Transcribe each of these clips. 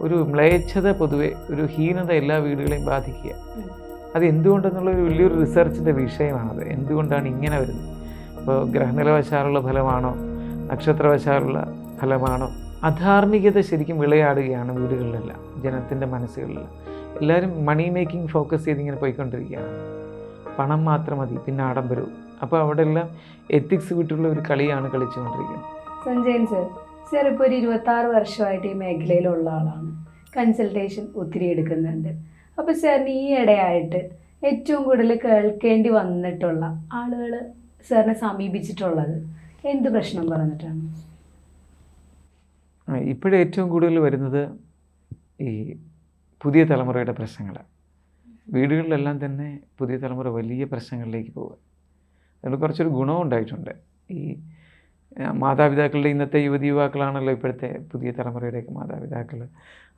ഒരു മ്ലേച്ഛത പൊതുവെ ഒരു ഹീനത എല്ലാ വീടുകളെയും ബാധിക്കുക. അത് എന്തുകൊണ്ടെന്നുള്ള ഒരു വലിയൊരു റിസർച്ചിന്റെ വിഷയമാണത്. എന്തുകൊണ്ടാണ് ഇങ്ങനെ വരുന്നത്? ഇപ്പോൾ ഗ്രഹനിലവശാലുള്ള ഫലമാണോ? നക്ഷത്രവശാലുള്ള ഫലമാണോ? അധാർമികത ശരിക്കും വിളയാടുകയാണ് വീടുകളിലെല്ലാം ജനത്തിന്റെ മനസ്സുകളിലെല്ലാം എല്ലാവരും മണി മേക്കിംഗ് ഫോക്കസ് ചെയ്ത് ഇങ്ങനെ പോയിക്കൊണ്ടിരിക്കുകയാണ്. പണം മാത്രം മതി പിന്നെ ആഡംബരവും. അപ്പോൾ അവിടെ എല്ലാം എത്തിക്സ് വിട്ടുള്ള ഒരു കളിയാണ് കളിച്ചുകൊണ്ടിരിക്കുന്നത്. സഞ്ജയൻ സർ സർ ഇപ്പോൾ ഒരു ഇരുപത്തി ആറ് വർഷമായിട്ട് ഈ മേഖലയിലുള്ള ആളാണ്. കൺസൾട്ടേഷൻ ഒത്തിരി എടുക്കുന്നുണ്ട്. അപ്പോൾ സാറിന് ഈ ഇടയായിട്ട് ഏറ്റവും കൂടുതൽ കേൾക്കേണ്ടി വന്നിട്ടുള്ള ആളുകൾ സാറിനെ സമീപിച്ചിട്ടുള്ളത് എന്ത് പ്രശ്നം പറഞ്ഞിട്ടാണ്? ഇപ്പോഴും ഏറ്റവും കൂടുതൽ വരുന്നത് ഈ പുതിയ തലമുറയുടെ പ്രശ്നങ്ങൾ വീടുകളിലെല്ലാം തന്നെ പുതിയ തലമുറ വലിയ പ്രശ്നങ്ങളിലേക്ക് പോകുക അതുകൊണ്ട് കുറച്ചൊരു ഗുണവും ഉണ്ടായിട്ടുണ്ട്. ഈ മാതാപിതാക്കളുടെ ഇന്നത്തെ യുവതി യുവാക്കളാണല്ലോ ഇപ്പോഴത്തെ പുതിയ തലമുറയുടെയൊക്കെ മാതാപിതാക്കൾ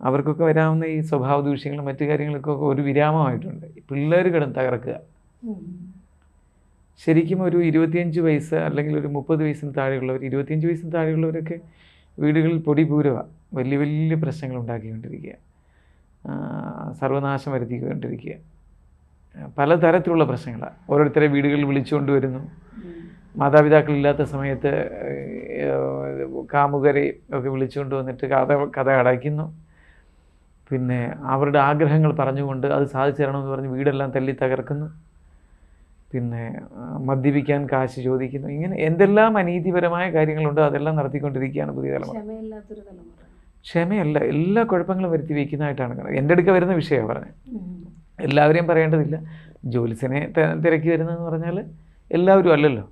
അവർക്കൊക്കെ വരാവുന്ന ഈ സ്വഭാവ ദൂഷ്യങ്ങളും മറ്റു കാര്യങ്ങൾക്കൊക്കെ ഒരു വിരാമമായിട്ടുണ്ട്. പിള്ളേർ കിടന്ന് തകർക്കുക. ശരിക്കും ഒരു ഇരുപത്തിയഞ്ച് വയസ്സ് അല്ലെങ്കിൽ ഒരു മുപ്പത് വയസ്സിന് താഴെയുള്ളവർ ഇരുപത്തിയഞ്ച് വയസ്സിന് താഴെയുള്ളവരൊക്കെ വീടുകളിൽ പൊടി പൊടിപൂരമാണ് വലിയ വലിയ പ്രശ്നങ്ങൾ ഉണ്ടാക്കിക്കൊണ്ടിരിക്കുക. സർവനാശം വരുത്തിക്കൊണ്ടിരിക്കുക. പലതരത്തിലുള്ള പ്രശ്നങ്ങളാണ് ഓരോരുത്തരെ വീടുകളിൽ വിളിച്ചുകൊണ്ട് വരുന്നു. മാതാപിതാക്കളില്ലാത്ത സമയത്ത് കാമുകരെ ഒക്കെ വിളിച്ചുകൊണ്ട് വന്നിട്ട് കഥ കഥ അടയ്ക്കുന്നു. പിന്നെ അവരുടെ ആഗ്രഹങ്ങൾ പറഞ്ഞുകൊണ്ട് അത് സാധിച്ചു തരണമെന്ന് പറഞ്ഞ് വീടെല്ലാം തല്ലി തകർക്കുന്നു. പിന്നെ മദ്യപിക്കാൻ കാശ് ചോദിക്കുന്നു. ഇങ്ങനെ എന്തെല്ലാം അനീതിപരമായ കാര്യങ്ങളുണ്ട് അതെല്ലാം നടത്തിക്കൊണ്ടിരിക്കുകയാണ് പുതിയ തലമുറ. ക്ഷമയല്ല എല്ലാ കുഴപ്പങ്ങളും വരുത്തി വയ്ക്കുന്നതായിട്ടാണ് കാണുന്നത്. എന്റെ അടുക്ക വരുന്ന വിഷയമാണ് പറഞ്ഞത്. എല്ലാവരെയും പറയേണ്ടതില്ല. ജോലിസിനെ തിരക്കി വരുന്നതെന്ന് പറഞ്ഞാൽ എല്ലാവരും അല്ലല്ലോ.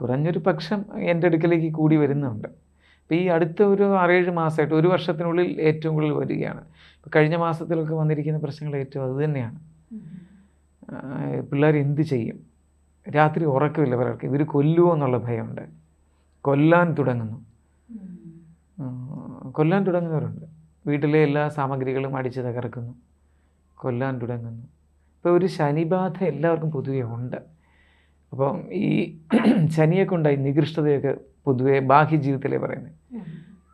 കുറഞ്ഞൊരു പക്ഷം എന്റെ അടുക്കലേക്ക് കൂടി വരുന്നുണ്ട്. അപ്പോൾ ഈ അടുത്ത ഒരു ആറേഴ് മാസമായിട്ട് ഒരു വർഷത്തിനുള്ളിൽ ഏറ്റവും കൂടുതൽ വരികയാണ്. ഇപ്പോൾ കഴിഞ്ഞ മാസത്തിലൊക്കെ വന്നിരിക്കുന്ന പ്രശ്നങ്ങൾ ഏറ്റവും അതുതന്നെയാണ് പിള്ളേർ എന്ത് ചെയ്യും? രാത്രി ഉറക്കമില്ല പലർക്ക്. ഇവർ കൊല്ലുമോ എന്നുള്ള ഭയമുണ്ട്. കൊല്ലാൻ തുടങ്ങുന്നു. കൊല്ലാൻ തുടങ്ങുന്നവരുണ്ട്. വീട്ടിലെ എല്ലാ സാമഗ്രികളും അടിച്ച് തകർക്കുന്നു. കൊല്ലാൻ തുടങ്ങുന്നു. ഇപ്പോൾ ഒരു ശനിബാധ എല്ലാവർക്കും പൊതുവെ ഉണ്ട്. അപ്പം ഈ ശനിയെ കൊണ്ടായി നികൃഷ്ടതയൊക്കെ പൊതുവെ ബാഹ്യ ജീവിതത്തിലെ പറയുന്നത്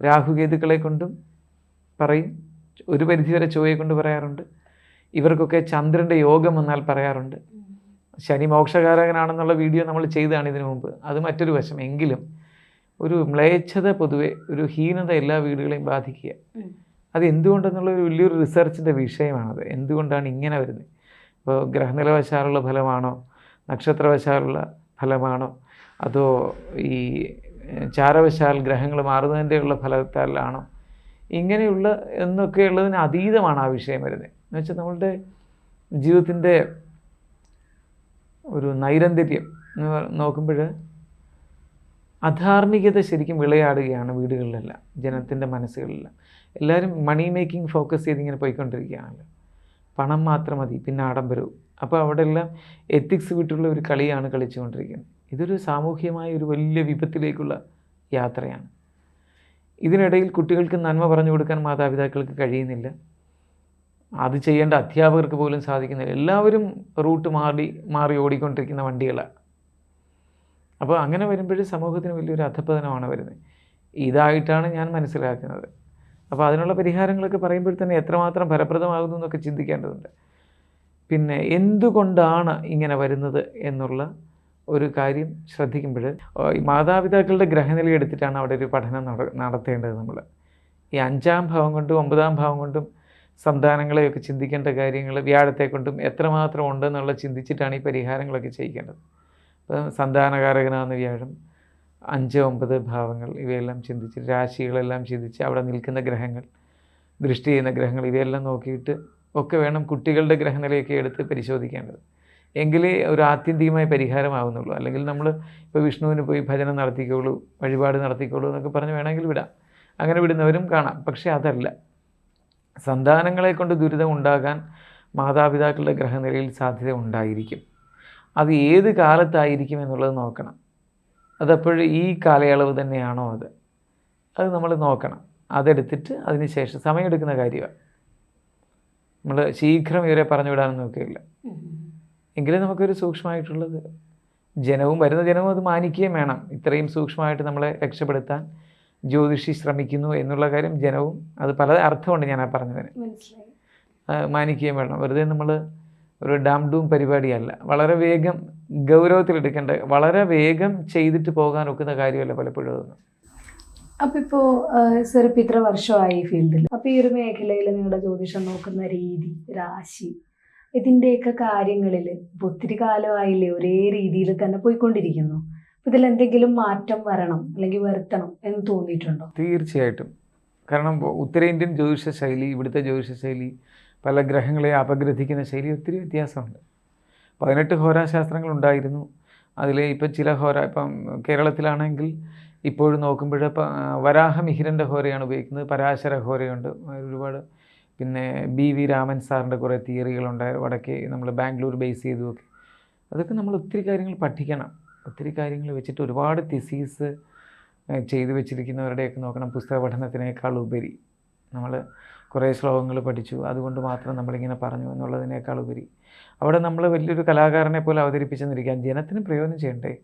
രാഹുകേതുക്കളെ കൊണ്ടും പറയും ഒരു പരിധിവരെ ചൊവ്വയെ കൊണ്ട് പറയാറുണ്ട്. ഇവർക്കൊക്കെ ചന്ദ്രന്റെ യോഗം വന്നാൽ പറയാറുണ്ട്. ശനി മോക്ഷകാരകനാണെന്നുള്ള വീഡിയോ നമ്മൾ ചെയ്തതാണ് ഇതിനു മുമ്പ്. അത് മറ്റൊരു വശം. എങ്കിലും ഒരു മ്ലേച്ഛത പൊതുവെ ഒരു ഹീനത എല്ലാ വീടുകളെയും ബാധിക്കുക. അത് എന്തുകൊണ്ടെന്നുള്ള ഒരു വലിയൊരു റിസർച്ചിന്റെ വിഷയമാണത്. എന്തുകൊണ്ടാണ് ഇങ്ങനെ വരുന്നത്? ഇപ്പോൾ ഗ്രഹനിലവശാലുള്ള ഫലമാണോ? നക്ഷത്രവശാലുള്ള ഫലമാണോ? അതോ ഈ ചാരവശാൽ ഗ്രഹങ്ങൾ മാറുന്നതിന്റെയുള്ള ഫലത്താലാണോ? ഇങ്ങനെയുള്ള എന്നൊക്കെയുള്ളതിന് അതീതമാണ് ആ വിഷയം വരുന്നത്. എന്ന് വെച്ചാൽ നമ്മളുടെ ജീവിതത്തിന്റെ ഒരു നൈരന്തര്യം എന്ന് നോക്കുമ്പോൾ അധാർമികത ശരിക്കും വിളയാടുകയാണ് വീടുകളിലെല്ലാം ജനത്തിന്റെ മനസ്സുകളിലെല്ലാം. എല്ലാവരും മണി മേക്കിംഗ് ഫോക്കസ് ചെയ്ത് ഇങ്ങനെ പോയിക്കൊണ്ടിരിക്കുകയാണല്ലോ. പണം മാത്രം മതി പിന്നെ ആഡംബരവും. അപ്പോൾ അവിടെ എല്ലാം എത്തിക്സ് വിട്ടുള്ള ഒരു കളിയാണ് കളിച്ചുകൊണ്ടിരിക്കുന്നത്. ഇതൊരു സാമൂഹ്യമായ ഒരു വലിയ വിപത്തിലേക്കുള്ള യാത്രയാണ്. ഇതിനിടയിൽ കുട്ടികൾക്ക് നന്മ പറഞ്ഞു കൊടുക്കാൻ മാതാപിതാക്കൾക്ക് കഴിയുന്നില്ല. അത് ചെയ്യേണ്ട അധ്യാപകർക്ക് പോലും സാധിക്കുന്നില്ല. എല്ലാവരും റൂട്ട് മാറി മാറി ഓടിക്കൊണ്ടിരിക്കുന്ന വണ്ടികളാണ്. അപ്പോൾ അങ്ങനെ വരുമ്പോൾ സമൂഹത്തിന് വലിയൊരു അധപ്പതനമാണ് വരുന്നത്. ഇതായിട്ടാണ് ഞാൻ മനസ്സിലാക്കുന്നത്. അപ്പോൾ അതിനുള്ള പരിഹാരങ്ങളൊക്കെ പറയുമ്പോൾ തന്നെ എത്രമാത്രം ഫലപ്രദമാകുന്നു എന്നൊക്കെ ചിന്തിക്കേണ്ടതുണ്ട്. പിന്നെ എന്തുകൊണ്ടാണ് ഇങ്ങനെ വരുന്നത് എന്നുള്ള ഒരു കാര്യം ശ്രദ്ധിക്കുമ്പോൾ ഈ മാതാപിതാക്കളുടെ ഗ്രഹനില എടുത്തിട്ടാണ് അവിടെ ഒരു പഠനം നട നടത്തേണ്ടത് നമ്മൾ. ഈ അഞ്ചാം ഭാവം കൊണ്ടും ഒമ്പതാം ഭാവം കൊണ്ടും സന്താനങ്ങളെയൊക്കെ ചിന്തിക്കേണ്ട കാര്യങ്ങൾ വ്യാഴത്തെ കൊണ്ടും എത്രമാത്രം ഉണ്ടെന്നുള്ള ചിന്തിച്ചിട്ടാണ് ഈ പരിഹാരങ്ങളൊക്കെ ചെയ്യിക്കേണ്ടത് അപ്പം സന്താനകാരകനാകുന്ന വ്യാഴം അഞ്ച് ഒമ്പത് ഭാവങ്ങൾ ഇവയെല്ലാം ചിന്തിച്ച് രാശികളെല്ലാം ചിന്തിച്ച് അവിടെ നിൽക്കുന്ന ഗ്രഹങ്ങൾ ദൃഷ്ടി ചെയ്യുന്ന ഗ്രഹങ്ങൾ ഇവയെല്ലാം നോക്കിയിട്ട് ഒക്കെ വേണം കുട്ടികളുടെ ഗ്രഹനിലയൊക്കെ എടുത്ത് പരിശോധിക്കേണ്ടത്. എങ്കിലേ ഒരു ആത്യന്തികമായ പരിഹാരമാവുന്നുള്ളൂ. അല്ലെങ്കിൽ നമ്മൾ ഇപ്പോൾ വിഷ്ണുവിന് പോയി ഭജനം നടത്തിക്കോളൂ വഴിപാട് നടത്തിക്കോളൂ എന്നൊക്കെ പറഞ്ഞ് വേണമെങ്കിൽ വിടാം. അങ്ങനെ വിടുന്നവരും കാണാം. പക്ഷേ അതല്ല. സന്താനങ്ങളെ കൊണ്ട് ദുരിതം ഉണ്ടാകാൻ മാതാപിതാക്കളുടെ ഗ്രഹനിലയിൽ സാധ്യത ഉണ്ടായിരിക്കും. അത് ഏത് കാലത്തായിരിക്കും എന്നുള്ളത് നോക്കണം. അതപ്പോഴും ഈ കാലയളവ് തന്നെയാണോ അത്? അത് നമ്മൾ നോക്കണം. അതെടുത്തിട്ട് അതിന് ശേഷം സമയമെടുക്കുന്ന കാര്യമാണ്. നമ്മൾ ശീഘ്രം ഇവരെ പറഞ്ഞു വിടാനൊന്നും നോക്കുകയില്ല എങ്കിലും നമുക്കൊരു സൂക്ഷ്മമായിട്ടുള്ളത് ജനവും വരുന്ന ജനവും അത് മാനിക്കുകയും വേണം. ഇത്രയും സൂക്ഷ്മമായിട്ട് നമ്മളെ രക്ഷപ്പെടുത്താൻ ജ്യോതിഷി ശ്രമിക്കുന്നു എന്നുള്ള കാര്യം ജനവും അത് പല അർത്ഥമുണ്ട് ഞാൻ ആ പറഞ്ഞതിന്. മാനിക്കുകയും വേണം. വെറുതെ നമ്മൾ ഒരു ഡാം ഡൂം പരിപാടിയല്ല. വളരെ വേഗം ഗൗരവത്തിലെടുക്കേണ്ട വളരെ വേഗം ചെയ്തിട്ട് പോകാൻ ഒക്കുന്ന കാര്യമല്ല പലപ്പോഴും അതൊന്നും. അപ്പൊ ഇപ്പോ സർ ഇത്ര വർഷമായി ഫീൽഡിൽ അപ്പൊ ഈ ഒരു മേഖലയിൽ നിങ്ങളുടെ ജ്യോതിഷം നോക്കുന്ന രീതി രാശി ഇതിന്റെയൊക്കെ കാര്യങ്ങളിൽ ഇപ്പൊ ഒത്തിരി കാലമായില്ലേ ഒരേ രീതിയിൽ തന്നെ പോയിക്കൊണ്ടിരിക്കുന്നു. ഇതിൽ എന്തെങ്കിലും മാറ്റം വരണം അല്ലെങ്കിൽ വരുത്തണം എന്ന് തോന്നിയിട്ടുണ്ടോ? തീർച്ചയായിട്ടും. കാരണം ഉത്തരേന്ത്യൻ ജ്യോതിഷ ശൈലി ഇവിടുത്തെ ജ്യോതിഷ ശൈലി പല ഗ്രഹങ്ങളെ അപഗ്രഥിക്കുന്ന ശൈലി ഒത്തിരി വ്യത്യാസമുണ്ട്. പതിനെട്ട് ഹോരാശാസ്ത്രങ്ങൾ ഉണ്ടായിരുന്നു. അതിൽ ഇപ്പം ചില ഹോരാ ഇപ്പം കേരളത്തിലാണെങ്കിൽ ഇപ്പോഴും നോക്കുമ്പോൾ വരാഹ വരാഹമിഹിരന്റെ ഹോരയാണ് ഉപയോഗിക്കുന്നത്. പരാശര ഹോരയുണ്ട്. ഒരുപാട് പിന്നെ ബി വി രാമൻ സാറിന്റെ കുറേ തിയറികളുണ്ട്. വടക്കേ നമ്മൾ ബാംഗ്ലൂർ ബേസ് ചെയ്തുമൊക്കെ അതൊക്കെ നമ്മൾ ഒത്തിരി കാര്യങ്ങൾ പഠിക്കണം. ഒത്തിരി കാര്യങ്ങൾ വെച്ചിട്ട് ഒരുപാട് തിസീസ് ചെയ്തു വെച്ചിരിക്കുന്നവരുടെയൊക്കെ നോക്കണം. പുസ്തക പഠനത്തിനേക്കാൾ ഉപരി നമ്മൾ കുറേ ശ്ലോകങ്ങൾ പഠിച്ചു. അതുകൊണ്ട് മാത്രം നമ്മളിങ്ങനെ പറഞ്ഞു എന്നുള്ളതിനേക്കാൾ ഉപരി. അവിടെ നമ്മൾ വലിയൊരു കലാകാരനെ പോലെ അവതരിപ്പിച്ചെന്നിരിക്കാൻ ജനത്തിന് പ്രയോജനം ചെയ്യണ്ടേ?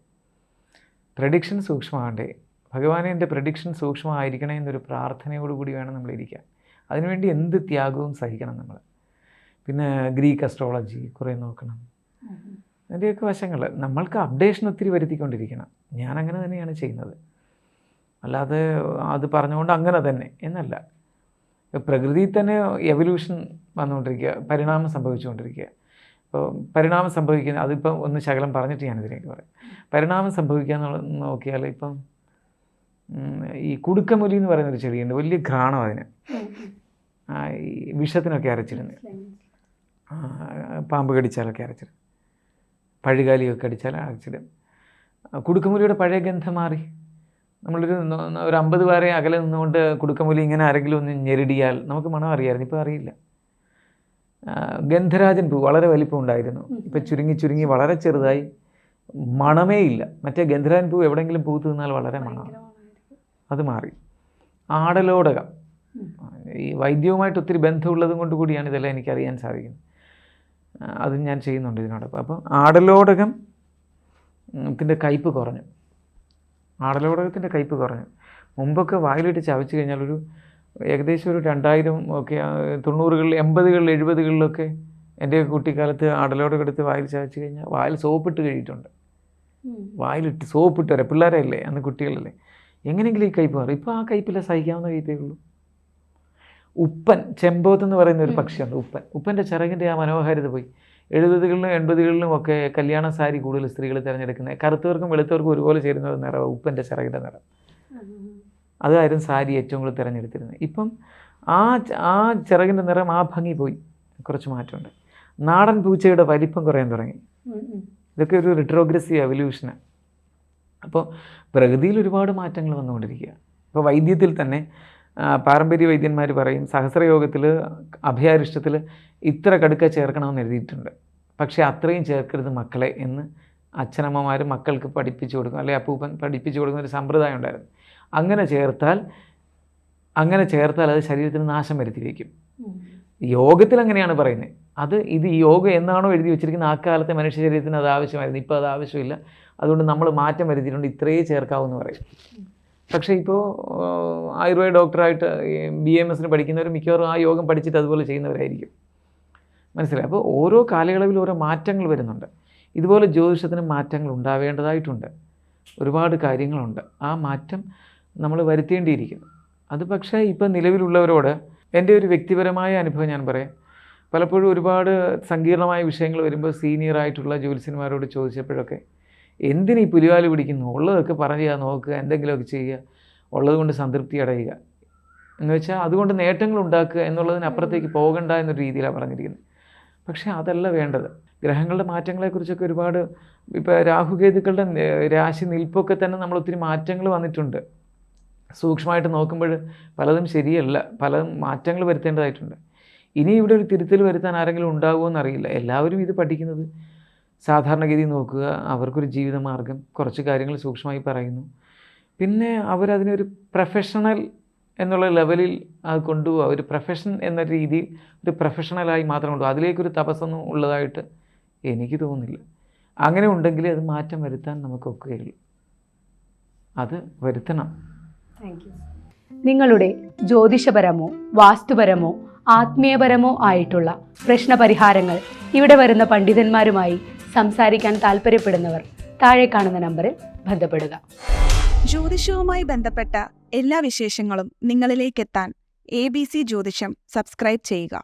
പ്രഡിക്ഷൻ സൂക്ഷ്മമാകണ്ടേ ഭഗവാനെ എന്റെ പ്രഡിക്ഷൻ സൂക്ഷ്മമായിരിക്കണേ എന്നൊരു പ്രാർത്ഥനയോടുകൂടി വേണം നമ്മളിരിക്കാൻ അതിനുവേണ്ടി എന്ത് ത്യാഗവും സഹിക്കണം നമ്മൾ. പിന്നെ ഗ്രീക്ക് അസ്ട്രോളജി കുറേ നോക്കണം. അതിന്റെയൊക്കെ വശങ്ങൾ. നമ്മൾക്ക് അപ്ഡേഷൻ ഒത്തിരി വരുത്തിക്കൊണ്ടിരിക്കണം. ഞാൻ അങ്ങനെ തന്നെയാണ് ചെയ്യുന്നത്. അല്ലാതെ അത് പറഞ്ഞുകൊണ്ട് അങ്ങനെ തന്നെ എന്നല്ല. പ്രകൃതിയിൽ തന്നെ എവല്യൂഷൻ വന്നുകൊണ്ടിരിക്കുക പരിണാമം സംഭവിച്ചുകൊണ്ടിരിക്കുക. ഇപ്പോൾ പരിണാമം സംഭവിക്കുന്ന അതിപ്പം ഒന്ന് ശകലം പറഞ്ഞിട്ട് ഞാനിതിലേക്ക് പറയാം. പരിണാമം സംഭവിക്കുക എന്നുള്ള നോക്കിയാൽ ഇപ്പം ഈ കുടുക്കമൊലി എന്ന് പറയുന്ന ഒരു ചെടിയുണ്ട്. വലിയ ഘ്രാണം അതിന്. ഈ വിഷത്തിനൊക്കെ അരച്ചിരുന്നത് പാമ്പ് കടിച്ചാലൊക്കെ അരച്ചിടും പഴുകാലിയൊക്കെ അടിച്ചാൽ അരച്ചിടും. കുടുക്കമുലിയുടെ പഴയ ഗന്ധം മാറി. നമ്മളൊരു ഒരു അമ്പത് പേരെ അകലെ നിന്നുകൊണ്ട് കുടുക്കമുലി ഇങ്ങനെ ആരെങ്കിലും ഒന്ന് ഞെരടിയാൽ നമുക്ക് മണം അറിയാമായിരുന്നു. ഇപ്പോൾ അറിയില്ല. ഗന്ധരാജൻ പൂ വളരെ വലിപ്പം ഉണ്ടായിരുന്നു ഇപ്പം ചുരുങ്ങി ചുരുങ്ങി വളരെ ചെറുതായി. മണമേ ഇല്ല. മറ്റേ ഗന്ധരാജൻ പൂ എവിടെയെങ്കിലും പൂത്ത് നിന്നാൽ വളരെ മണമാണ്. അത് മാറി. ആടലോടകം. ഈ വൈദ്യവുമായിട്ട് ഒത്തിരി ബന്ധമുള്ളതും കൊണ്ട് കൂടിയാണ് ഇതെല്ലാം എനിക്കറിയാൻ സാധിക്കുന്നത്. അത് ഞാൻ ചെയ്യുന്നുണ്ട് ഇതിനോടൊപ്പം. അപ്പം ആടലോടകം ത്തിന്റെ കയ്പ് കുറഞ്ഞു. ആടലോടകത്തിന്റെ കയ്പ് കുറഞ്ഞു. മുമ്പൊക്കെ വായിലിട്ട് ചവച്ച് കഴിഞ്ഞാൽ ഒരു ഏകദേശം ഒരു രണ്ടായിരം ഒക്കെ തൊണ്ണൂറുകളിൽ എൺപതുകളിൽ എഴുപതുകളിലൊക്കെ എന്റെ കുട്ടിക്കാലത്ത് ആടലോടകം എടുത്ത് വായിൽ ചവച്ച് കഴിഞ്ഞാൽ വായിൽ സോപ്പിട്ട് കഴിയിട്ടുണ്ട് വായിലിട്ട് സോപ്പിട്ട് വരെ. പിള്ളേരല്ലേ അന്ന് കുട്ടികളല്ലേ. എങ്ങനെയെങ്കിലും ഈ കയ്പ് മാറും. ഇപ്പോൾ ആ കയ്പില്ല സഹിക്കാവുന്ന കയ്പേ ഉള്ളൂ. ഉപ്പൻ ചെമ്പോത്ത് എന്ന് പറയുന്ന ഒരു പക്ഷിയുണ്ട് ഉപ്പൻ. ഉപ്പന്റെ ചിറകിന്റെ ആ മനോഹാരിത പോയി. എഴുപതുകളിലും എൺപതുകളിലും ഒക്കെ കല്യാണ സാരി കൂടുതൽ സ്ത്രീകൾ തിരഞ്ഞെടുക്കുന്നത്. കറുത്തവർക്കും വെളുത്തവർക്കും ഒരുപോലെ ചേരുന്ന ഒരു നിറം ഉപ്പന്റെ ചിറകിന്റെ നിറം. അതായിരുന്നു സാരി ഏറ്റവും കൂടുതൽ തിരഞ്ഞെടുത്തിരുന്നത്. ഇപ്പം ആ ആ ചിറകിന്റെ നിറം ആ ഭംഗി പോയി. കുറച്ച് മാറ്റമുണ്ട്. നാടൻ പൂച്ചയുടെ വലിപ്പം കുറയാൻ തുടങ്ങി. ഇതൊക്കെ ഒരു റിട്രോഗ്രസീവ് എവല്യൂഷന് അപ്പോൾ പ്രകൃതിയിൽ ഒരുപാട് മാറ്റങ്ങൾ വന്നുകൊണ്ടിരിക്കുക ഇപ്പോൾ വൈദ്യത്തിൽ തന്നെ പാരമ്പര്യ വൈദ്യന്മാർ പറയും സഹസ്രയോഗത്തിൽ അഭയാരിഷ്ടത്തിൽ ഇത്ര കടുക്ക ചേർക്കണമെന്ന് എഴുതിയിട്ടുണ്ട്. പക്ഷേ അത്രയും ചേർക്കരുത് മക്കളെ എന്ന് അച്ഛനമ്മമാർ മക്കൾക്ക് പഠിപ്പിച്ചു കൊടുക്കും. അല്ലെങ്കിൽ അപ്പൂപ്പൻ പഠിപ്പിച്ചു കൊടുക്കുന്ന ഒരു സമ്പ്രദായം ഉണ്ടായിരുന്നു. അങ്ങനെ ചേർത്താൽ അങ്ങനെ ചേർത്താൽ അത് ശരീരത്തിന് നാശം വരുത്തി വയ്ക്കും യോഗത്തിൽ അങ്ങനെയാണ് പറയുന്നത്. അത് ഇത് യോഗ എന്നാണോ എഴുതി വെച്ചിരിക്കുന്നത്? ആ കാലത്തെ മനുഷ്യ ശരീരത്തിന് അത് ആവശ്യമായിരുന്നു. ഇപ്പോൾ അത് ആവശ്യമില്ല. അതുകൊണ്ട് നമ്മൾ മാറ്റം വരുത്തിയിട്ടുണ്ട് ഇത്രയേ ചേർക്കാവൂന്ന് പറയും. പക്ഷേ ഇപ്പോൾ ആയുർവേദ ഡോക്ടറായിട്ട് ബി എം എസിന് പഠിക്കുന്നവർ മിക്കവാറും ആ യോഗം പഠിച്ചിട്ട് അതുപോലെ ചെയ്യുന്നവരായിരിക്കും. മനസ്സിലായി? അപ്പോൾ ഓരോ കാലയളവിൽ ഓരോ മാറ്റങ്ങൾ വരുന്നുണ്ട്. ഇതുപോലെ ജ്യോതിഷത്തിന് മാറ്റങ്ങൾ ഉണ്ടാവേണ്ടതായിട്ടുണ്ട്. ഒരുപാട് കാര്യങ്ങളുണ്ട്. ആ മാറ്റം നമ്മൾ വരുത്തേണ്ടിയിരിക്കുന്നു. അത് പക്ഷേ ഇപ്പം നിലവിലുള്ളവരോട് എന്റെ ഒരു വ്യക്തിപരമായ അനുഭവം ഞാൻ പറയാം. പലപ്പോഴും ഒരുപാട് സങ്കീർണമായ വിഷയങ്ങൾ വരുമ്പോൾ സീനിയറായിട്ടുള്ള ജ്യോത്സ്യന്മാരോട് ചോദിച്ചപ്പോഴൊക്കെ എന്തിനീ പുലിവാൽ പിടിക്കുന്നു? ഉള്ളതൊക്കെ പറയുക നോക്കുക എന്തെങ്കിലുമൊക്കെ ചെയ്യുക. ഉള്ളത് കൊണ്ട് സംതൃപ്തി അടയുക. എന്ന് വെച്ചാൽ അതുകൊണ്ട് നേട്ടങ്ങൾ ഉണ്ടാക്കുക എന്നുള്ളതിനപ്പുറത്തേക്ക് പോകണ്ട എന്നൊരു രീതിയിലാണ് പറഞ്ഞിരിക്കുന്നത്. പക്ഷേ അതല്ല വേണ്ടത്. ഗ്രഹങ്ങളുടെ മാറ്റങ്ങളെക്കുറിച്ചൊക്കെ ഒരുപാട് ഇപ്പോൾ രാഹുകേതുക്കളുടെ രാശി നിൽപ്പൊക്കെ തന്നെ നമ്മൾ ഒത്തിരി മാറ്റങ്ങൾ വന്നിട്ടുണ്ട്. സൂക്ഷ്മമായിട്ട് നോക്കുമ്പോൾ പലതും ശരിയല്ല. പലതും മാറ്റങ്ങൾ വരുത്തേണ്ടതായിട്ടുണ്ട്. ഇനി ഇവിടെ ഒരു തിരുത്തൽ വരുത്താൻ ആരെങ്കിലും ഉണ്ടാകുമോ എന്നറിയില്ല. എല്ലാവരും ഇത് പഠിക്കുന്നത് സാധാരണഗതി നോക്കുക അവർക്കൊരു ജീവിതമാർഗം കുറച്ച് കാര്യങ്ങൾ സൂക്ഷ്മമായി പറയുന്നു. പിന്നെ അവരതിനൊരു പ്രൊഫഷണൽ എന്നുള്ള ലെവലിൽ അത് കൊണ്ടുപോകുക ഒരു പ്രൊഫഷൻ എന്ന രീതിയിൽ ഒരു പ്രൊഫഷണലായി മാത്രം കൊണ്ടുപോകുക അതിലേക്കൊരു തപസ്സൊന്നും ഉള്ളതായിട്ട് എനിക്ക് തോന്നുന്നില്ല. അങ്ങനെ ഉണ്ടെങ്കിൽ അത് മാറ്റം വരുത്താൻ നമുക്കൊക്കെയുള്ളൂ അത് വരുത്തണം. നിങ്ങളുടെ ജ്യോതിഷപരമോ വാസ്തുപരമോ ആത്മീയപരമോ ആയിട്ടുള്ള പ്രശ്നപരിഹാരങ്ങൾ ഇവിടെ വരുന്ന പണ്ഡിതന്മാരുമായി സംസാരിക്കാൻ താല്പര്യപ്പെടുന്നവർ താഴെ കാണുന്ന നമ്പറിൽ ബന്ധപ്പെടുക. ജ്യോതിഷവുമായി ബന്ധപ്പെട്ട എല്ലാ വിശേഷങ്ങളും നിങ്ങളിലേക്കെത്താൻ എ ബി സി ജ്യോതിഷം സബ്സ്ക്രൈബ് ചെയ്യുക.